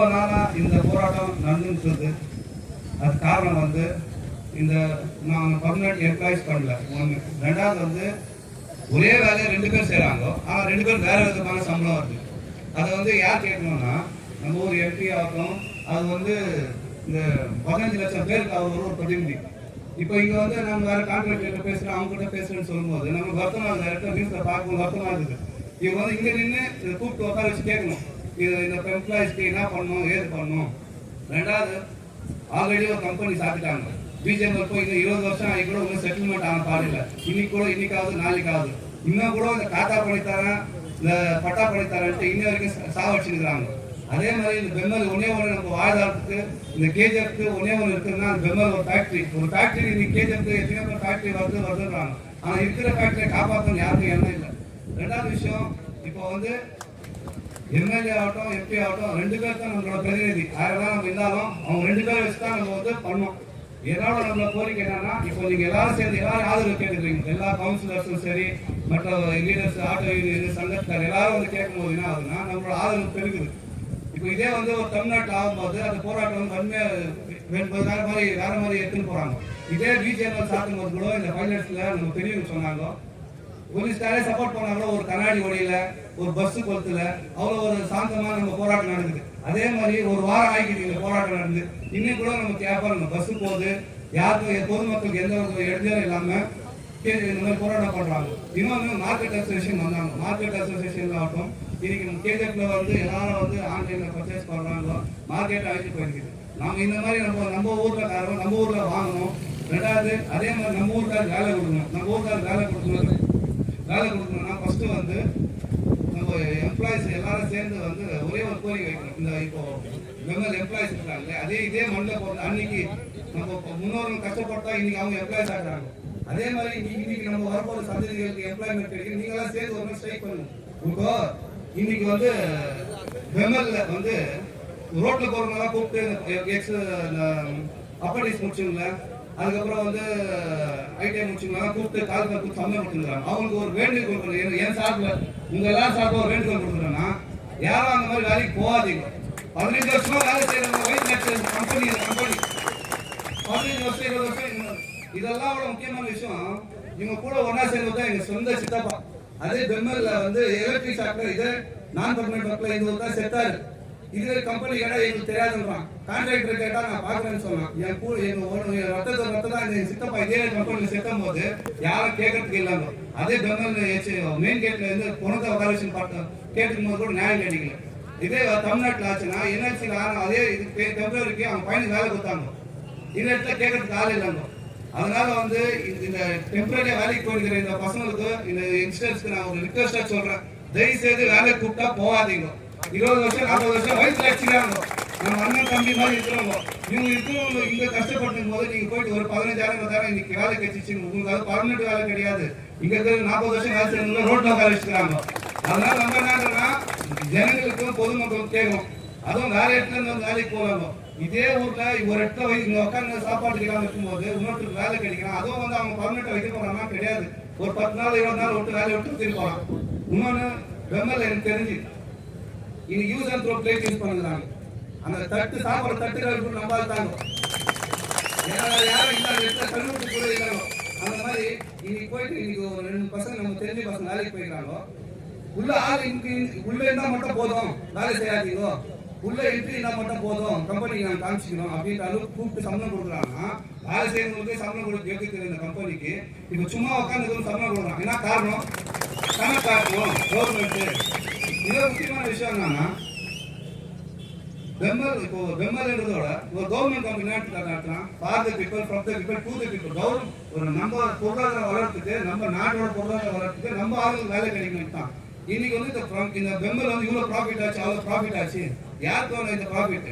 இவ்வளோ நாளாக இந்த போராட்டம் நடந்துட்டு அது காரணம் வந்து இந்த நான் பர்மனெண்ட் எம்ப்ளாயிஸ் பண்ணல ஒன்று ரெண்டாவது வந்து ஒரே வேலையை ரெண்டு பேர் செய்கிறாங்க ஆனால் ரெண்டு பேரும் வேறு விதமான சம்பளம் வருது. அதை வந்து யார் கேட்கணும்னா நம்ம ஊர் எம்பி ஆகட்டும் அது வந்து இந்த பதினஞ்சு லட்சம் பேருக்கு அவர் ஒரு பிரதிநிதி. இப்போ இங்கே வந்து நம்ம வேறு கான்ட்ராக்டர்கிட்ட பேசுகிறோம் அவங்ககிட்ட பேசுகிறேன்னு சொல்லும்போது நம்ம வருத்தமா டேரக்டர் நியூஸில் பார்க்கும் வருத்தமாக இருக்குது. இவங்க வந்து இங்கே நின்று கூப்பிட்டு உட்கார வச்சு கேட்கணும். இது இந்த எம்ப்ளாயிஸ்க்கு என்ன பண்ணணும் ஏது பண்ணணும்? ரெண்டாவது ஆல்ரெடி ஒரு கம்பெனி சாப்பிட்டாங்க பிஜேபி போய் இந்த இருபது வருஷம் ஆகி கூட ஒன்றும் செட்டில்மெண்ட் ஆன பாடில்ல. இன்னைக்கு கூட இன்னைக்காவது நாளைக்காவது. இன்னும் கூட இந்த காத்தா பண்ணித்தரேன் இந்த பட்டா பண்ணித்தரேன்ட்டு இன்ன வரைக்கும் சாவடிச்சுக்கிறாங்க அதே மாதிரி இந்த பெம்மல் ஒன்னே ஒன்று நம்ம வாழ்வாதாரத்துக்கு இந்த கேஜிஎஃப்க்கு ஒன்னே ஒன்று இருக்குன்னா அந்த பெம்மல் ஒரு ஃபேக்டரி ஒரு ஃபேக்டரி இன்னைக்கு கேஜிஎஃப்க்கு எத்தனையோ பேர் ஃபேக்டரி வருது வருதுன்றாங்க. ஆனால் இருக்கிற ஃபேக்டரியை காப்பாற்றணும் யாருக்கும் எண்ணம் இல்லை. ரெண்டாவது விஷயம் இப்போ வந்து எம்எல்ஏ ஆகட்டும் எம்பி ஆகட்டும் ரெண்டு பேர் தான் நம்மளோட பிரதிநிதி. யாரெல்லாம் நம்ம இருந்தாலும் அவங்க ரெண்டு பேர் வச்சு தான் நம்ம வந்து பண்ணோம். என்னோட நம்மள கோரிக்கை என்னன்னா இப்போ நீங்க எல்லாரும் சேர்ந்து எல்லாரும் ஆதரவு கேட்டுக்கிறீங்க. எல்லா கவுன்சிலர்ஸும் சரி மற்ற லீடர்ஸ் ஆட்டோ யூனியன் சங்கத்தார் எல்லாரும் வந்து கேட்கும்போது என்ன ஆகுதுன்னா நம்மளோட ஆதரவு பெருகுது. இப்போ இதே வந்து ஒரு தமிழ்நாட்டில் ஆகும்போது அந்த போராட்டம் வந்து கம்மியாக வேற மாதிரி வேற மாதிரி எடுத்துன்னு போறாங்க. இதே பிஜேபி சாத்தும் போது கூட இந்த பைலட்ஸ்ல நம்ம பெரியவங்க சொன்னாங்க போலீஸ்காரே சப்போர்ட் பண்ணாங்களோ ஒரு கண்ணாடி ஒடியில ஒரு பஸ் கொளுத்துல அவ்வளவு ஒரு சாந்தமா நம்ம போராட்டம் நடக்குது அதே மாதிரி ஒரு வாரம் ஆகிக்கிட்டு இந்த போராட்டம் நடந்து இன்னும் கூட நம்ம கேட்பாங்க பஸ் போகுது. யாருக்கும் பொதுமக்களுக்கு எந்த ஒரு இடைஞ்சலும் இல்லாம இந்த மாதிரி போராட்டம் பண்றாங்க. இன்னொன்று மார்க்கெட் அசோசியேஷன் வந்தாங்க. மார்க்கெட் அசோசியேஷன் ஆகட்டும் இன்னைக்கு கேஜெட்ல வந்து எல்லாரும் வந்து ஆன்லைன்ல பர்ச்சேஸ் பண்றாங்களோ மார்க்கெட் அழைச்சி போயிருக்குது. நாம இந்த மாதிரி நம்ம நம்ம ஊர்ல காரணம் நம்ம ஊர்ல வாங்கணும் ரெண்டாவது அதே மாதிரி நம்ம ஊருக்கார் வேலை கொடுக்கணும். நம்ம ஊருக்கார் வேலை கொடுக்கணும். வேலை கொடுக்கணும்னா ஃபர்ஸ்ட் வந்து நம்ம எம்ப்ளாயிஸ் எல்லாரும் சேர்ந்து வந்து ஒரே ஒரு கோரிக்கை வைக்கணும். இந்த இப்போ மெம்பர் எம்ப்ளாயிஸ் இருக்காங்க அதே இதே மண்ணில் போகிறது அன்னைக்கு நம்ம இப்போ முன்னோர்கள் கஷ்டப்பட்டா இன்னைக்கு அவங்க எம்ப்ளாயிஸ் ஆகிறாங்க அதே மாதிரி இன்னைக்கு இன்னைக்கு நம்ம வரப்போற சந்ததிகளுக்கு எம்ப்ளாய்மெண்ட் கிடைக்கும் நீங்க எல்லாம் சேர்ந்து ஒரு நாள் ஸ்ட்ரைக் பண்ணுங்க. இப்போ இன்னைக்கு வந்து வெமல்ல வந்து ரோட்ல போறவங்க கூப்பிட்டு எக்ஸ் அப்படிஸ் முடிச்சுங்களேன் அதுக்கப்புறம் வந்து ஐடிஐ முடிச்சுக்கலாம் கூப்பிட்டு கால் கூப்பிட்டு சம்பளம் கொடுத்துருக்காங்க. அவங்களுக்கு ஒரு வேண்டுகோள் கொடுக்குறேன் என் சார்பில் உங்கள் எல்லாரும் சார்பில் ஒரு வேண்டுகோள் கொடுக்குறேன்னா யாரும் அந்த மாதிரி வேலைக்கு போகாதீங்க. பதினஞ்சு வருஷமா வேலை செய்யறவங்க வயிற்று கம்பெனி கம்பெனி பதினஞ்சு வருஷம் இருபது வருஷம் இதெல்லாம் அவ்வளோ முக்கியமான விஷயம். இவங்க கூட ஒன்றா சேர்ந்து தான் எங்கள் சொந்த சித்தப்பா. அதே பெம்மல்ல வந்து எலக்ட்ரிக் ஷாப்ல இது நான் பர்மனன்ட் ஒர்க்ல இந்த தான் செத்தாரு. இது கம்பெனி கேட்டா எங்களுக்கு தெரியாதுன்றான். கான்ட்ராக்டர் கேட்டா நான் பாக்குறேன்னு சொன்னான். என் கூட என் ஓன- என் ரத்தத்தை ரத்தம் தான் என் சித்தப்பா இதே கம்பெனியில் செத்தும் போது யாரும் கேட்கறதுக்கு இல்லாம அதே பெம்மல் மெயின் கேட்ல இருந்து பணத்தை உட்கார பார்த்து பார்த்தோம் போது கூட நியாயம் கிடைக்கல இதே தமிழ்நாட்டில் ஆச்சுன்னா என்எல்சியில் ஆனால் அதே இது டெம்பரரிக்கு அவங்க பையனுக்கு வேலை கொடுத்தாங்க. இந்த இடத்துல கேட்கறதுக்கு ஆள் இல்லைங்க அதனால வந்து இந்த- இந்த டெம்பரரியா வேலைக்கு போயிருக்கிற இந்த பசங்களுக்கு இந்த யங்ஸ்டர்ஸ்க்கு நான் ஒரு ரிக்வஸ்டா சொல்றேன். தயவு செய்து வேலைக்கு கூப்பிட்டா போகாதீங்க. இருபது வருஷம் நாற்பது வருஷம் வயசுல வச்சுக்கிறாங்க நம்ம அண்ணன் தம்பி மாதிரி இருக்கிறவங்க. இவங்க இருக்கிறவங்க இங்க கஷ்டப்பட்டு போது நீங்க போயிட்டு ஒரு பதினஞ்சாயிரம் இருபதாயிரம் இன்னைக்கு வேலை கிடைச்சிச்சு உங்களுக்கு அது பர்மனெண்ட் வேலை கிடையாது. இங்க இருக்கிற நாற்பது வருஷம் வேலை செய்யணும் ரோட்ல உட்கார வச்சுக்கிறாங்க. அதனால நம்ம என்னன்னா ஜனங்களுக்கும் பொதுமக்களுக்கு கேட்கும். அதுவும் வேற இடத்துல இருந்து வந்து வேலைக்கு போவாங்க இதே ஊர்ல ஒரு இடத்துல வயசு இங்க உட்காந்து சாப்பாடு கிடைக்காம இருக்கும்போது இன்னொருத்தருக்கு வேலை கிடைக்கலாம் அதுவும் வந்து அவங்க பர்மனெண்ட் வைக்க போறாங்கன்னா கிடையாது. ஒரு பத்து நாள் இருபது நாள் விட்டு வேலையை விட்டு திரும்பி போகலாம். இன்னொன்னு வெம்மல் எனக்கு தெரிஞ்சு இது use and throw plate use பண்ணுறாங்க அந்த தட்டு சாப்பிட்ற தட்டுகள் இருக்கும் நம்பால் தாங்க யாரும் யாரும் இல்லாத இடத்துல கல்லூரி கூட இல்லைங்க அந்த மாதிரி இன்னைக்கு போயிட்டு இன்னைக்கு ஒரு ரெண்டு பசங்க நம்ம தெரிஞ்ச பசங்க வேலைக்கு போயிருக்காங்களோ உள்ள ஆள் இன்னைக்கு உள்ள இருந்தால் மட்டும் போதும். வேலை செய்யாதீங்க. உள்ள என்ட்ரி இருந்தால் மட்டும் போதும். கம்பெனிக்கு நான் காமிச்சிக்கணும் அப்படின்ற அளவுக்கு கூப்பிட்டு சம்பளம் கொடுக்குறாங்கன்னா வேலை செய்யறவங்களுக்கு சம்பளம் கொடுக்க எப்படி இந்த கம்பெனிக்கு இப்போ சும்மா உட்காந்து சம்பளம் கொடுக்குறாங்க என்ன காரணம்? கணக்கு காட்டணும் இதுல முக்கியமான விஷயம் என்னன்னா பெம்மல் இப்போ பெம்மல்ன்றதோட ஒரு government company நடத்துறான் for the people from the people to the people government ஒரு நம்ம பொருளாதாரம் வளர்த்துக்கு நம்ம நாட்டோட பொருளாதாரம் வளர்றதுக்கு நம்ம ஆளுக்கு வேலை கிடைக்கணும் தான். இன்னைக்கு வந்து இந்த இந்த பெம்மல் வந்து இவ்வளவு ப்ராஃபிட் ஆச்சு அவ்வளவு ப்ராஃபிட் ஆச்சு. யாருக்கு வரும் இந்த ப்ராஃபிட்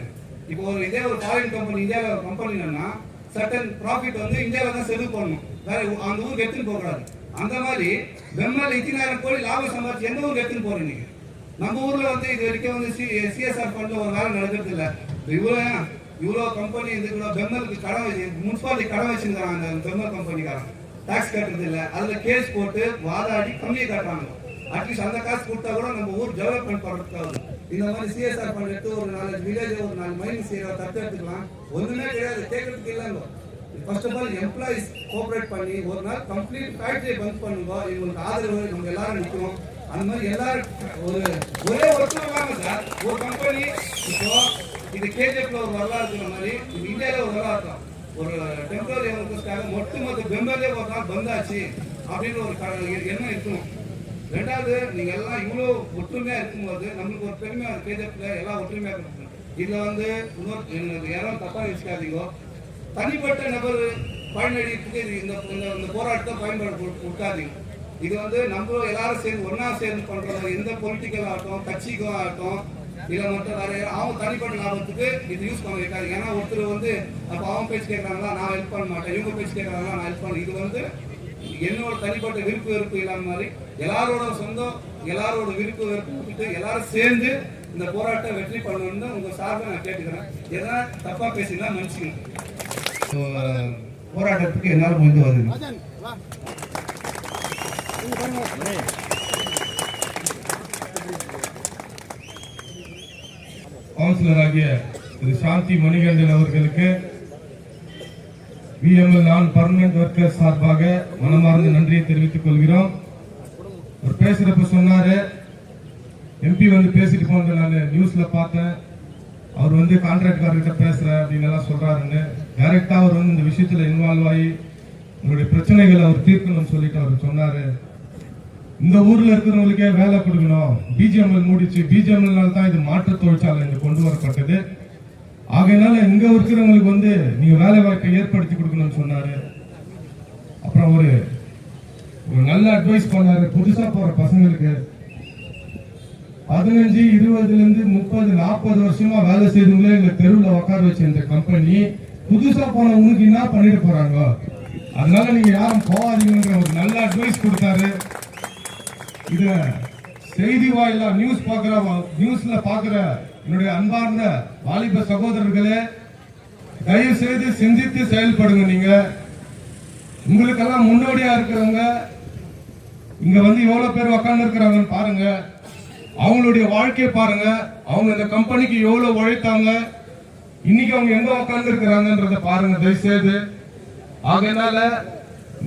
இப்போ ஒரு இதே ஒரு ஃபாரின் கம்பெனி இந்தியாவில் ஒரு கம்பெனினா சர்டன் ப்ராஃபிட் வந்து இந்தியாவில் தான் செலவு பண்ணணும். வேற அந்த ஊருக்கு எடுத்துன்னு போகக்கூடாது. அந்த மாதிரி பெம்மல் இத்தனாயிரம் கோடி லாபம் சம்பாதிச்சு எந்த ஊருக்கு எடுத்துன்னு போறீங்க நம்ம ஊர்ல வந்து இது வரைக்கும் வந்து சிஎஸ்ஆர் ஃபண்ட் ஒரு வேலை நடக்கிறது இல்லை. இவ்வளோ இவ்வளோ கம்பெனி இது கூட பெம்மலுக்கு கடன் வச்சு முனிசிபாலிட்டி கடன் வச்சுருக்காங்க அந்த பெம்மல் கம்பெனிக்காரன் டாக்ஸ் கட்டுறது இல்லை. அதில் கேஸ் போட்டு வாதாடி கம்மியை காட்டுறாங்க. அட்லீஸ்ட் அந்த காசு கொடுத்தா கூட நம்ம ஊர் டெவலப்மெண்ட் பண்றதுக்காக இந்த மாதிரி சிஎஸ்ஆர் ஃபண்ட் எடுத்து ஒரு நாலு வில்லேஜ் ஒரு நாலு மைனிங் செய்கிற தத்து எடுத்துக்கலாம். ஒன்றுமே கிடையாது. கேட்கறதுக்கு இல்லைங்க first of all employees cooperate பண்ணி ஒரு நாள் கம்ப்ளீட் ஃபேக்டரி பந்த் பண்ணுங்க. இவங்களுக்கு ஆதரவு நம்ம எல்லாரும் நிற்கிறோம் அந்த மாதிரி எல்லாரும் ஒரு ஒரே ஒருத்தவங்க சார். ஒரு கம்பெனி இப்போ இது கேஜிஎஃப்ல ஒரு வரலாறு இருக்கிற மாதிரி இது இந்தியாவில் ஒரு வரலாறு இருக்கும். ஒரு டெம்பரரி ஒர்க்கர்ஸ்க்காக ஒட்டுமொத்த பெம்பரே ஒரு நாள் பந்தாச்சு அப்படின்னு ஒரு க- எண்ணம் இருக்கணும் ரெண்டாவது நீங்க எல்லாம் இவ்வளோ ஒற்றுமையா இருக்கும்போது நம்மளுக்கு ஒரு பெருமையா ஒரு கேஜெப்ல எல்லாம் ஒற்றுமையா இருக்கும். இதுல வந்து இன்னொரு யாரும் தப்பா யோசிக்காதீங்க. தனிப்பட்ட நபர் பயனடைறதுக்கு இந்த இந்த- இந்த போராட்டத்தை பயன்படுத்த கொடுக்காதீங்க. இது வந்து நம்ம எல்லாரும் சேர்ந்து ஒண்ணா சேர்ந்து பண்றது எந்த பொலிட்டிக்கல் ஆகட்டும் கட்சிக்கும் ஆகட்டும் இல்ல மற்ற வேற அவங்க தனிப்பட்ட லாபத்துக்கு இது யூஸ் பண்ண வைக்காது ஏன்னா ஒருத்தர் வந்து அப்ப அவன் பேச்சு கேட்கறாங்களா நான் ஹெல்ப் பண்ண மாட்டேன் இவங்க பேச்சு கேட்கறாங்களா நான் ஹெல்ப் பண்ண இது வந்து என்னோட தனிப்பட்ட விருப்பு வெறுப்பு இல்லாம மாதிரி எல்லாரோட சொந்தம் எல்லாரோட விருப்பு வெறுப்பு எல்லாரும் சேர்ந்து இந்த போராட்டத்தை வெற்றி பண்ணணும்னு உங்க சார்பை நான் கேட்டுக்கிறேன். எதனா தப்பா பேசினா மன்னிச்சுக்கணும் போராட்டத்துக்கு என்னால முடிந்து வருது. கவுன்சிலராகிய திரு சாந்தி மணிகண்டன் அவர்களுக்கு பிஎம்எல் நான் பர்மனன்ட் ஒர்க்கர் சார்பாக மனமார்ந்த நன்றியை தெரிவித்துக் கொள்கிறோம். அவர் பேசுறப்ப சொன்னாரு எம்பி வந்து பேசிட்டு போனது நான் நியூஸ்ல பார்த்தேன். அவர் வந்து கான்ட்ராக்ட்காரர்கிட்ட பேசுறேன் அப்படின்னு எல்லாம் சொல்றாருன்னு டைரக்டா அவர் வந்து இந்த விஷயத்துல இன்வால்வ் ஆகி உங்களுடைய பிரச்சனைகளை அவர் தீர்க்கணும்னு சொல்லிட்டு அவர் சொன்னாரு. இந்த ஊர்ல இருக்கிறவங்களுக்கே வேலை கொடுக்கணும். பிஜிஎம்எல் மூடிச்சு பிஜிஎம்எல்னால தான் இது மாற்று தொழிற்சாலை இங்க கொண்டு வரப்பட்டது. ஆகையினால இங்க இருக்கிறவங்களுக்கு வந்து நீங்க வேலை வாய்ப்பை ஏற்படுத்தி கொடுக்கணும்னு சொன்னாரு. அப்புறம் ஒரு ஒரு நல்ல அட்வைஸ் பண்ணாரு. புதுசா போற பசங்களுக்கு பதினஞ்சு இருபதுல இருந்து முப்பது நாற்பது வருஷமா வேலை செய்தவங்களே எங்க தெருவில் உட்கார வச்ச இந்த கம்பெனி புதுசா போனவங்களுக்கு என்ன பண்ணிட்டு போறாங்க? அதனால நீங்க யாரும் போகாதீங்கன்ற ஒரு நல்ல அட்வைஸ் கொடுத்தாரு. இது செய்தி வாயிலா நியூஸ் பாக்குற நியூஸ்ல பாக்குற என்னுடைய அன்பார்ந்த வாலிப சகோதரர்களே தயவு செய்து சிந்தித்து செயல்படுங்க நீங்க. உங்களுக்கெல்லாம் முன்னோடியா இருக்கிறவங்க இங்க வந்து எவ்வளவு பேர் உக்காந்து இருக்கிறாங்கன்னு பாருங்க. அவங்களுடைய வாழ்க்கையை பாருங்க. அவங்க இந்த கம்பெனிக்கு எவ்வளவு உழைத்தாங்க இன்னைக்கு அவங்க எங்க உட்கார்ந்து இருக்கிறாங்கன்றத பாருங்க தயவு செய்து ஆகையினால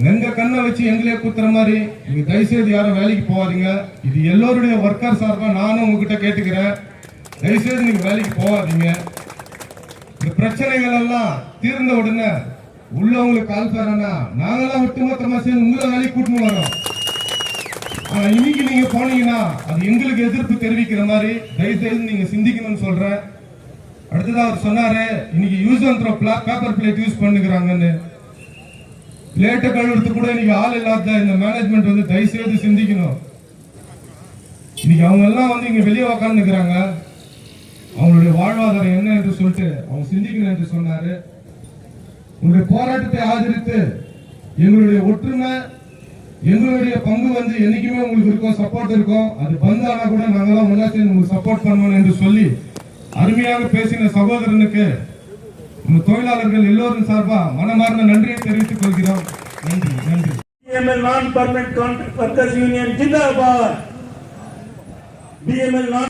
எங்க கண்ணை வச்சு எங்களே குத்துற மாதிரி நீங்க தயவு செய்து யாரும் வேலைக்கு போகாதீங்க. இது எல்லோருடைய ஒர்க்கர் சார்பா நானும் உங்ககிட்ட கேட்டுக்கிறேன். தயவுசெய்து நீங்க வேலைக்கு போகாதீங்க. இந்த பிரச்சனைகள் எல்லாம் தீர்ந்த உடனே உள்ளவங்களுக்கு கால் தரேன்னா நாங்கெல்லாம் ஒட்டுமொத்தமா சேர்ந்து உங்களை வேலைக்கு கூட்டின்னு வரோம் ஆனா இன்னைக்கு நீங்க போனீங்கன்னா அது எங்களுக்கு எதிர்ப்பு தெரிவிக்கிற மாதிரி தயவு செய்து நீங்க சிந்திக்கணும்னு சொல்றேன். அடுத்ததா அவர் சொன்னாரு இன்னைக்கு use and throw paper plate use பண்ணுகிறாங்கன்னு. பிளேட்டை கழுவுறதுக்கு கூட இன்னைக்கு ஆள் இல்லாத இந்த மேனேஜ்மெண்ட் வந்து தயவு செய்து சிந்திக்கணும். இன்னைக்கு அவங்க எல்லாம் வந்து இங்க வெளியே உக்காந்துக்கிறாங்க அவங்களுடைய வாழ்வாதாரம் என்ன என்று சொல்லிட்டு அவங்க சிந்திக்கணும் என்று சொன்னாரு. உங்களுடைய போராட்டத்தை ஆதரித்து எங்களுடைய ஒற்றுமை எங்களுடைய பங்கு வந்து என்னைக்குமே உங்களுக்கு இருக்கும் சப்போர்ட் இருக்கும் அது பந்து ஆனா கூட நாங்கெல்லாம் ஒன்றா சேர்ந்து உங்களுக்கு சப்போர்ட் பண்ணுவோம் என்று சொல்லி அருமையாக பேசின சகோதரனுக்கு தொழிலாளர்கள் எல்லோரும் சார்பா மனமார்ந்த நன்றியை தெரிவித்துக் கொள்கிறோம். நன்றி நன்றி. நான் பர்மனன்ட் கான்ட்ராக்ட் வர்க்கர்ஸ் யூனியன் ஜிந்தாபாத் பிஎம்எல் நான்